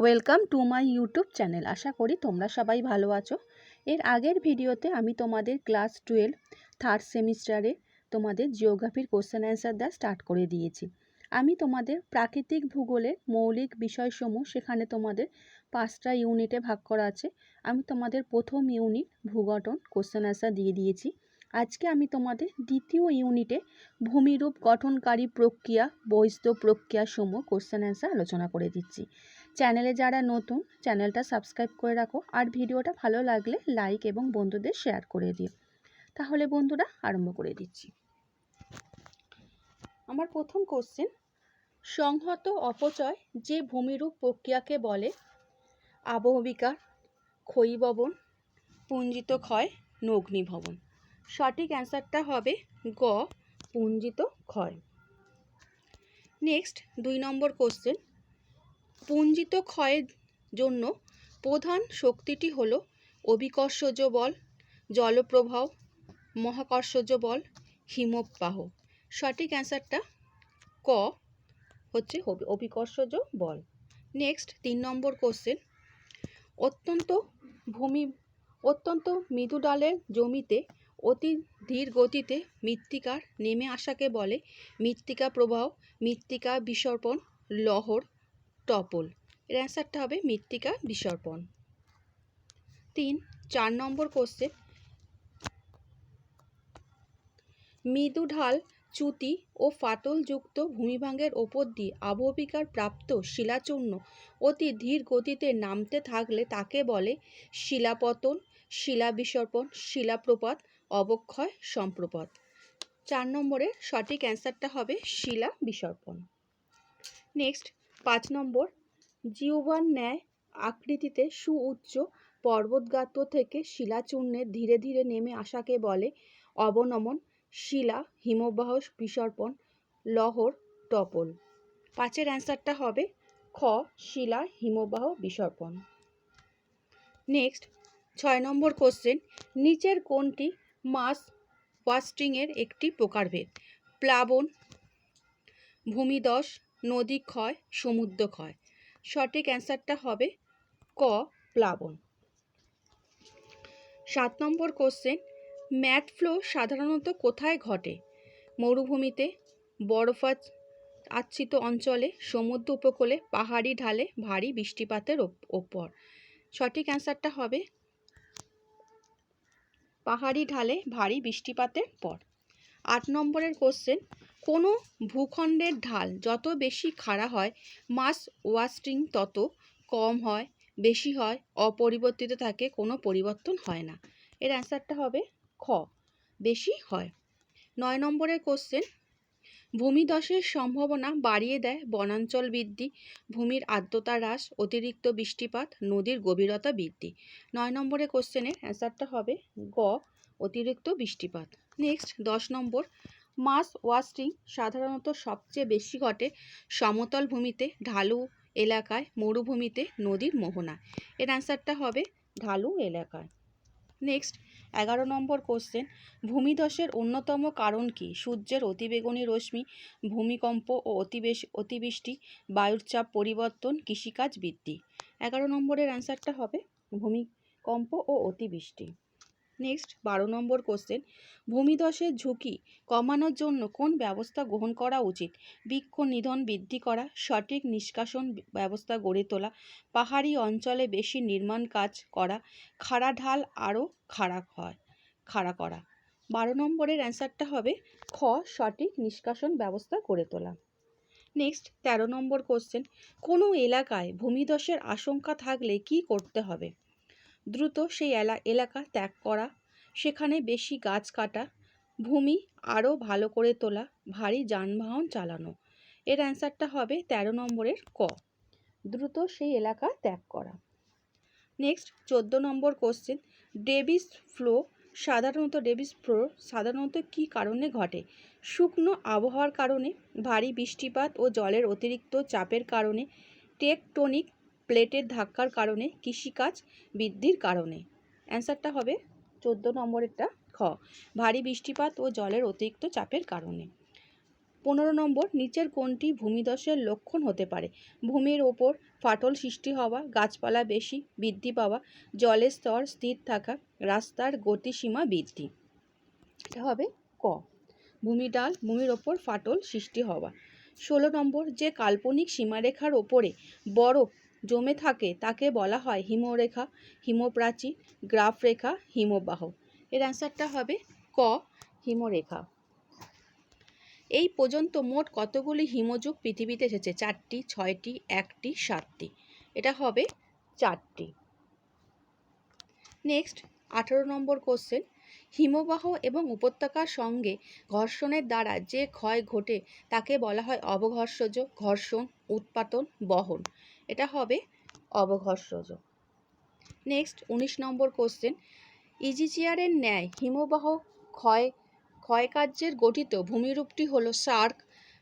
Welcome to my YouTube channel. আশা করি তোমরা সবাই ভালো আছো। এর আগের ভিডিওতে আমি তোমাদের ক্লাস টুয়েলভ, থার্ড সেমিস্টারে তোমাদের জিওগ্রাফির কোশ্চেন অ্যান্সার দেওয়া স্টার্ট করে দিয়েছি। আমি তোমাদের প্রাকৃতিক ভূগোলের মৌলিক বিষয়সমূহ সেখানে তোমাদের পাঁচটা ইউনিটে ভাগ করা আছে। আমি তোমাদের প্রথম ইউনিট ভূগঠন কোশ্চেন অ্যান্সার দিয়ে দিয়েছি। আজকে আমি তোমাদের দ্বিতীয় ইউনিটে ভূমিরূপ গঠনকারী প্রক্রিয়া বহিস্থ প্রক্রিয়াসমূহ কোশ্চেন অ্যান্সার আলোচনা করে দিচ্ছি। চ্যানেলে যারা নতুন, চ্যানেলটা সাবস্ক্রাইব করে রাখো আর ভিডিওটা ভালো লাগলে লাইক এবং বন্ধুদের শেয়ার করে দিও। তাহলে বন্ধুরা আরম্ভ করে দিচ্ছি। আমার প্রথম কোশ্চেন সংহত অপচয় যে ভূমিরূপ প্রক্রিয়াকে বলে, আবহবিকার, ক্ষয়ীভবন, পুঞ্জিত ক্ষয়, নগ্নিভবন। সঠিক অ্যান্সারটা হবে গ, পুঞ্জিত ক্ষয়। নেক্সট দুই নম্বর কোশ্চেন পুঞ্জিত ক্ষয়ের জন্য প্রধান শক্তিটি হল অভিকর্ষজ বল, জলপ্রবাহ, মহাকর্ষজ বল হিমবাহ সঠিক অ্যান্সারটা ক হচ্ছে অভিকর্ষজ বল। নেক্সট, তিন নম্বর কোশ্চেন। অত্যন্ত ভূমি, অত্যন্ত মৃদু ডালের জমিতে অতি ধীর গতিতে মৃত্তিকার নেমে আসাকে বলে মৃত্তিকা প্রবাহ, মৃত্তিকা বিসর্পণ, লহর টপল। এর অ্যান্সারটা হবে মৃত্তিকা বিসর্পণ। তিন, চার নম্বর কোশ্চেন মৃদু ঢাল চ্যুতি ও ফাটলযুক্ত ভূমিভাগের ওপর দিয়ে আবহবিকার প্রাপ্ত শিলাচূর্ণ অতি ধীর গতিতে নামতে থাকলে তাকে বলে শিলাপতন শিলা বিসর্পণ শিলাপ্রপাত, অবক্ষয়, সম্প্রপাত। চার নম্বরের সঠিক অ্যান্সারটা হবে শিলা বিসর্পণ নেক্সট পাঁচ নম্বর জিওবান ন্যায় আকৃতিতে সুউচ্চ পর্বতগাত্র থেকে শিলাচূর্ণে ধীরে ধীরে নেমে আসাকে বলে, অবনমন, শিলা, হিমবাহ, বিসর্পণ, লহর, টপল। পাঁচের অ্যান্সারটা হবে, খ, শিলা, হিমবাহ, বিসর্পণ। নেক্সট, ছয় নম্বর কোশ্চেন, নিচের কোনটি মাস ওয়াস্টিংয়ের একটি প্রকারভেদ? প্লাবন, ভূমিদশ নদী ক্ষয়, সমুদ্র ক্ষয়। সঠিক অ্যান্সারটা হবে ক, প্লাবন। সাত নম্বর কোশ্চেন, ম্যাট ফ্লো সাধারণত কোথায় ঘটে? মরুভূমিতে বরফাচ আচ্ছিত অঞ্চলে, সমুদ্র উপকূলে, পাহাড়ি ঢালে, ভারী বৃষ্টিপাতের ওপর। সঠিক অ্যান্সারটা হবে পাহাড়ি ঢালে, ভারী বৃষ্টিপাতের পর। আট নম্বরের কোশ্চেন কোনো ভূখণ্ডের ঢাল যত বেশি খাড়া হয় মাস ওয়াস্টিং তত কম হয়, বেশি হয়, অপরিবর্তিত থাকে, কোনো পরিবর্তন হয় না। এর অ্যান্সারটা হবে খ, বেশি হয়। নয় নম্বরের কোশ্চেন ভূমিধসের সম্ভাবনা বাড়িয়ে দেয় বনাঞ্চল বৃদ্ধি, ভূমির আর্দ্রতা হ্রাস, অতিরিক্ত বৃষ্টিপাত, নদীর গভীরতা বৃদ্ধি। নয় নম্বরের কোশ্চেনের অ্যান্সারটা হবে গ অতিরিক্ত বৃষ্টিপাত। নেক্সট দশ নম্বর মাস ওয়াস্টিং সাধারণত সবচেয়ে বেশি ঘটে সমতল ভূমিতে, ঢালু এলাকায়, মরুভূমিতে, নদীর মোহনা। এর অ্যান্সারটা হবে ঢালু এলাকায়। নেক্সট এগারো নম্বর কোশ্চেন ভূমিধসের অন্যতম কারণ কি? সূর্যের অতিবেগুনি রশ্মি, ভূমিকম্প ও অতিবেশ, অতিবৃষ্টি, বায়ুর চাপ পরিবর্তন, কৃষিকাজ বৃদ্ধি। এগারো নম্বরের অ্যান্সারটা হবে ভূমিকম্প ও অতিবৃষ্টি। নেক্সট বারো নম্বর কোশ্চেন ভূমিধসের ঝুঁকি কমানোর জন্য কোন ব্যবস্থা গ্রহণ করা উচিত? বৃক্ষ নিধন বৃদ্ধি করা, সঠিক নিষ্কাশন ব্যবস্থা গড়ে তোলা, পাহাড়ি অঞ্চলে বেশি নির্মাণ কাজ করা, খাড়া ঢাল আরও খাড়া হয়, খাড়া করা। বারো নম্বরের অ্যান্সারটা হবে, খ, সঠিক নিষ্কাশন ব্যবস্থা গড়ে তোলা। নেক্সট তেরো নম্বর কোশ্চেন কোনো এলাকায় ভূমিধসের আশঙ্কা থাকলে কি করতে হবে? দ্রুত সেই এলা, এলাকা ত্যাগ করা, সেখানে বেশি গাছ কাটা, ভূমি আরও ভালো করে তোলা, ভারী যানবাহন চালানো। এর অ্যান্সারটা হবে তেরো নম্বরের ক। দ্রুত সেই এলাকা ত্যাগ করা। নেক্সট, চোদ্দ নম্বর কোশ্চেন। ডেভিস ফ্লো সাধারণত, ডেভিস ফ্লো সাধারণত কী কারণে ঘটে? শুকনো আবহাওয়ার কারণে, ভারী বৃষ্টিপাত ও জলের অতিরিক্ত চাপের কারণে, টেকটোনিক প্লেটের ধাক্কার কারণে কৃষিকাজ বৃদ্ধির কারণে। অ্যান্সারটা হবে চোদ্দ নম্বরেরটা খ। ভারী বৃষ্টিপাত ও জলের অতিরিক্ত চাপের কারণে। পনেরো নম্বর, নিচের কোনটি ভূমিধসের লক্ষণ হতে পারে? ভূমির ওপর ফাটল সৃষ্টি হওয়া, গাছপালা বেশি বৃদ্ধি পাওয়া, জলের স্তর স্থির থাকা, রাস্তার গতিসীমা বৃদ্ধি। এটা হবে ক। ভূমিডাল ভূমির ওপর ফাটল সৃষ্টি হওয়া। ষোলো নম্বর, যে কাল্পনিক সীমারেখার ওপরে বরফ জমে থাকে, তাকে বলা হয় হিমরেখা হিমপ্রাচীর গ্রাফ রেখা হিমবাহ। এর অ্যান্সারটা হবে ক, হিমরেখা। এই পর্যন্ত মোট কতগুলি হিমযুগ পৃথিবীতে এসেছে? চারটি, ছয়টি, একটি, সাতটি। এটা হবে চারটি। নেক্সট আঠারো নম্বর কোশ্চেন হিমবাহ এবং উপত্যকার সঙ্গে ঘর্ষণের দ্বারা যে ক্ষয় ঘটে তাকে বলা হয় অবঘর্ষজ, ঘর্ষণ উৎপাদন বহন। এটা হবে অবঘর্ষজ। নেক্সট উনিশ নম্বর কোশ্চেন ইজিচিয়ারের ন্যায় হিমবাহ ক্ষয়, ক্ষয়কার্যের গঠিত ভূমিরূপটি হলো সার্ক,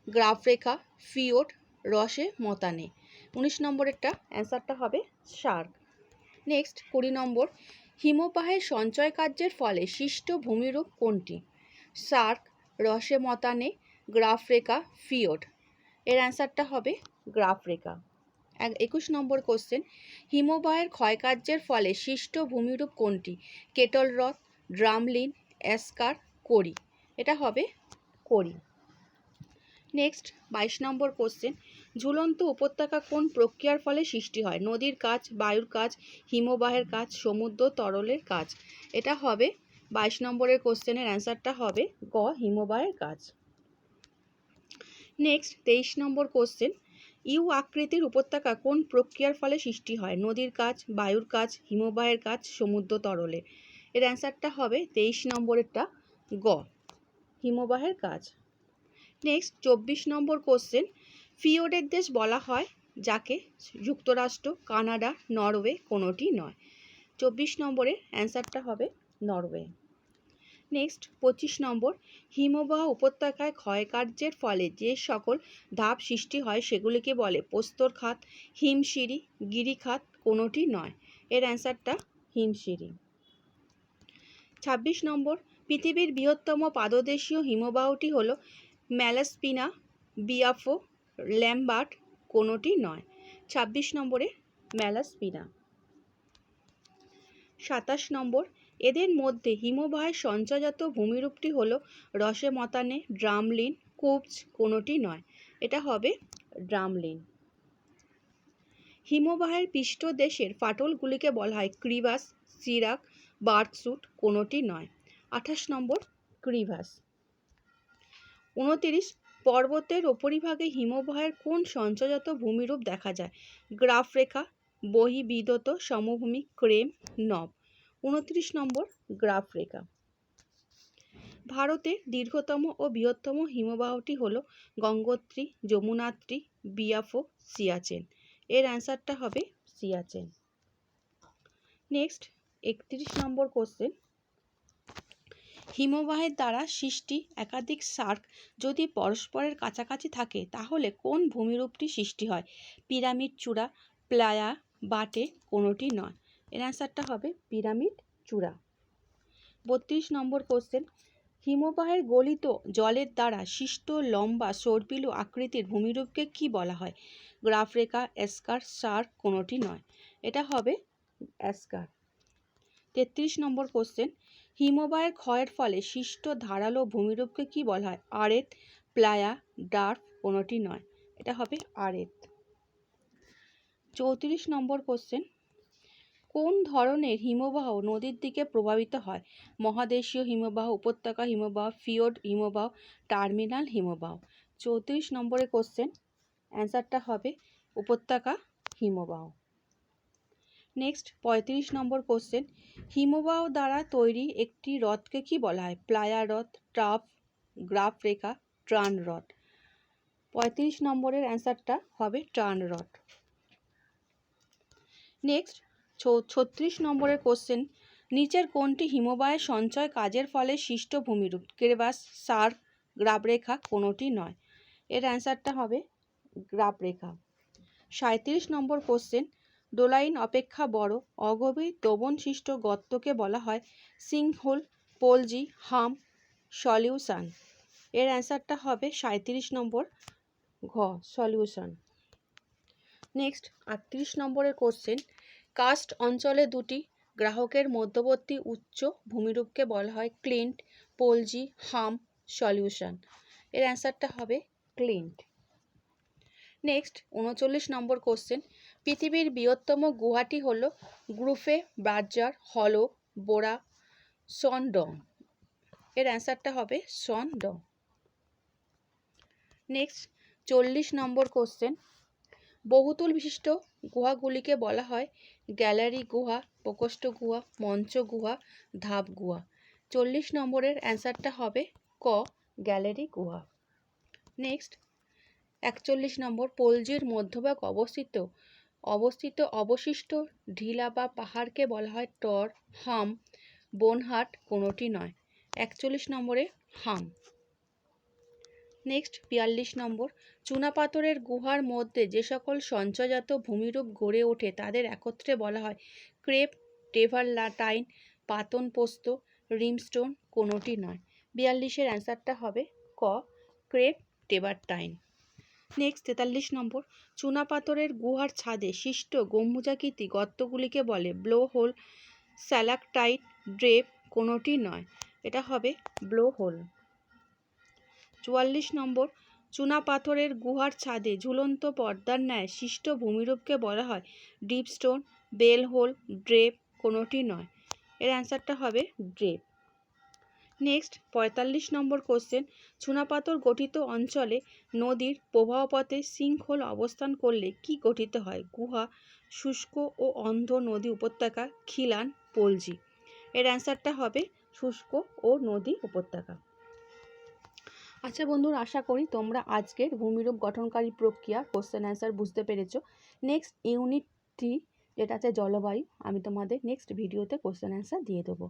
গ্রাফরেখা, ফিওট, রসে মতানে। উনিশ নম্বরেরটা অ্যান্সারটা হবে সার্ক। নেক্সট কুড়ি নম্বর। হিমবাহের সঞ্চয় কার্যের ফলে সৃষ্ট ভূমিরূপ কোনটি? সার্ক রসে মতানে গ্রাফ রেখা ফিওড এর অ্যান্সারটা হবে গ্রাফ রেখা এক, একুশ নম্বর কোশ্চেন। হিমবাহের ক্ষয়কার্যের ফলে সৃষ্ট ভূমিরূপ কোনটি? কেটল হ্রদ, ড্রামলিন, অ্যাস্কার, করি। এটা হবে করি। নেক্সট বাইশ নম্বর কোশ্চেন ঝুলন্ত উপত্যকা কোন প্রক্রিয়ার ফলে সৃষ্টি হয়? নদীর কাজ, বায়ুর কাজ, হিমবাহের কাজ, সমুদ্র তরলের কাজ? এটা হবে বাইশ নম্বরের কোশ্চেনের অ্যান্সারটা হবে গ, হিমবাহের কাজ। নেক্সট তেইশ নম্বর কোশ্চেন ইউ আকৃতির উপত্যকা কোন প্রক্রিয়ার ফলে সৃষ্টি হয়? নদীর কাজ, বায়ুর কাজ, হিমবাহের কাজ, সমুদ্র তরলের এর অ্যান্সারটা হবে তেইশ নম্বরেরটা গ, হিমবাহের কাজ। নেক্সট চব্বিশ নম্বর কোশ্চেন ফিওডের দেশ বলা হয় যাকে যুক্তরাষ্ট্র, কানাডা, নরওয়ে কোনোটি নয়। চব্বিশ নম্বরের অ্যান্সারটা হবে নরওয়ে। নেক্সট পঁচিশ নম্বর, হিমবাহ উপত্যকায় ক্ষয়কার্যের ফলে যে সকল ধাপ সৃষ্টি হয় সেগুলিকে বলে প্রস্তরখাত, হিমশিরি, গিরিখাত কোনোটি নয়। এর অ্যান্সারটা হিমশিরি। ছাব্বিশ নম্বর, পৃথিবীর বৃহত্তম পাদদেশীয় হিমবাহটি হল ম্যালাসপিনা, বিয়াফো, ল্যাম্বার্ট কোনোটি নয়। ছাব্বিশ নম্বরে ম্যালাসপিনা। সাতাশ নম্বর, এদের মধ্যে হিমবাহের সঞ্চয়জাত ভূমিরূপটি হল রসে মতানে ড্রামলিন কুপস কোনোটি নয়। এটা হবে ড্রামলিন। হিমবাহের পৃষ্ঠ দেশের ফাটলগুলিকে বলা হয় ক্রিভাস, সিরাক বার্কসুট কোনোটি নয়। আঠাশ নম্বর, ক্রিভাস। উনতিরিশ পর্বতের ওপরিভাগে হিমবাহের কোন সঞ্চয়জাত ভূমিরূপ দেখা যায়? গ্রাফ রেখা বহিবিদত সমভূমি, ক্রেম, নব। উনত্রিশ নম্বর গ্রাফ রেখা ভারতের দীর্ঘতম ও বৃহত্তম হিমবাহটি হল গঙ্গোত্রী, যমুনাত্রী, বিয়াফো, সিয়াচেন। এর অ্যান্সারটা হবে সিয়াচেন। নেক্সট, একত্রিশ নম্বর কোশ্চেন। হিমবাহের দ্বারা সৃষ্টি একাধিক সার্ক যদি পরস্পরের কাছাকাছি থাকে, তাহলে কোন ভূমিরূপটি সৃষ্টি হয়? পিরামিড চূড়া, প্লায়া, বাটে কোনোটি নয়। এর অ্যান্সারটা হবে পিরামিড চূড়া। বত্রিশ নম্বর কোশ্চেন। হিমবাহের গলিত জলের দ্বারা সৃষ্ট লম্বা সর্পিল আকৃতির ভূমিরূপকে কি বলা হয়? গ্রাফ রেখা এসকার, সার্ক কোনোটি নয়। এটা হবে অ্যাসকার তেত্রিশ নম্বর কোশ্চেন। হিমবাহের ক্ষয়ের ফলে সৃষ্ট ধারালো ভূমিরূপকে কি বলা হয়? আরেত, প্লায়া, ডার্ফ কোনোটি নয়। এটা হবে আরেত। চৌত্রিশ নম্বর কোশ্চেন কোন ধরনের হিমবাহ নদীর দিকে প্রভাবিত হয়? মহাদেশীয় হিমবাহ, উপত্যকা হিমবাহ ফিওড হিমবাহ, টার্মিনাল হিমবাহ। চৌত্রিশ নম্বরের কোশ্চেন অ্যান্সারটা হবে উপত্যকা হিমবাহ। নেক্সট পঁয়ত্রিশ নম্বর কোশ্চেন হিমবাহ দ্বারা তৈরি একটি হ্রদকে কি বলা হয়? প্লায়া হ্রদ, ট্রাফ, গ্রাফ রেখা, ট্রান হ্রদ। পঁয়ত্রিশ নম্বরের অ্যান্সারটা হবে ট্রান হ্রদ। নেক্সট ছত্রিশ নম্বরের কোশ্চেন নিচের কোনটি হিমবাহের সঞ্চয় কাজের ফলে সৃষ্ট ভূমিরূপ ক্রেবাস সার্ক গ্রাবরেখা কোনোটি নয়। এর অ্যান্সারটা হবে গ্রাবরেখা সাঁত্রিশ নম্বর কোশ্চেন ডোলাইন অপেক্ষা বড়। অগভীর দবনশিষ্ট গর্তকে বলা হয় সিংহোল, পোলজি, হাম সলিউশন এর অ্যান্সারটা হবে সাঁত্রিশ নম্বর ঘ সলিউশন নেক্সট, আটত্রিশ নম্বরের কোশ্চেন। কাস্ট অঞ্চলে দুটি, গ্রাহকের মধ্যবর্তী উচ্চ ভূমিরূপকে বলা হয় ক্লিন্ট, পোলজি, হাম সলিউশন এর অ্যান্সারটা হবে ক্লিন্ট। নেক্সট, উনচল্লিশ নম্বর কোশ্চেন। পৃথিবীর বৃহত্তম গুহাটি হল গ্রুফে ব্রাজার হলো, বোরা, সনডং। এর অ্যান্সারটা হবে সনডং। নেক্সট, চল্লিশ নম্বর কোশ্চেন। বহুতল বিশিষ্ট গুহাগুলিকে বলা হয় গ্যালারি গুহা, প্রকোষ্ঠ গুহা, মঞ্চ গুহা, ধাপ গুহা। চল্লিশ নম্বরের অ্যান্সারটা হবে ক, গ্যালারি গুহা। নেক্সট, একচল্লিশ নম্বর পলজির মধ্যভাগ অবস্থিত অবস্থিত অবশিষ্ট ঢিলা বা পাহাড়কে বলা হয় টর, হাম, বনহাট কোনোটি নয়। একচল্লিশ নম্বরে হাম। নেক্সট, বিয়াল্লিশ নম্বর। চুনাপাথরের গুহার মধ্যে যে সকল সঞ্চয়জাত ভূমিরূপ গড়ে ওঠে তাদের একত্রে বলা হয় ক্রেপ, টেভারলাটাইন পাতন পোস্ত রিমস্টোন কোনোটি নয়। বিয়াল্লিশের অ্যান্সারটা হবে ক, ক্রেপ টেবারটাইন নেক্সট তেতাল্লিশ নম্বর। চুনাপাথরের গুহার ছাদে সৃষ্ট গম্বুজাকৃতি গর্তগুলিকে বলে ব্লো হোল স্যালাকটাইট, ড্রেপ কোনোটি নয়। এটা হবে ব্লো হোল চুয়াল্লিশ নম্বর। চুনাপাথরের গুহার ছাদে ঝুলন্ত পর্দার ন্যায় সৃষ্ট ভূমিরূপকে বলা হয় deep stone bell hole drape কোনোটি নয়। এর অ্যান্সারটা হবে ড্রেপ। নেক্সট পঁয়তাল্লিশ নম্বর কোশ্চেন চুনাপাথর গঠিত অঞ্চলে নদীর প্রবাহপথে সিঙ্কহোল অবস্থান করলে কি গঠিত হয়? গুহা, শুষ্ক ও অন্ধ নদী উপত্যকা, খিলান, পলজি। এর অ্যান্সারটা হবে শুষ্ক ও নদী উপত্যকা। আচ্ছা বন্ধুরা, আশা করি তোমরা আজকের ভূমিরূপ গঠনকারী প্রক্রিয়া কোশ্চেন অ্যান্সার বুঝতে পেরেছ। নেক্সট ইউনিট থ্রি যেটা আছে জলবায়ু, আমি তোমাদের নেক্সট ভিডিওতে কোশ্চেন অ্যান্সার দিয়ে দেবো।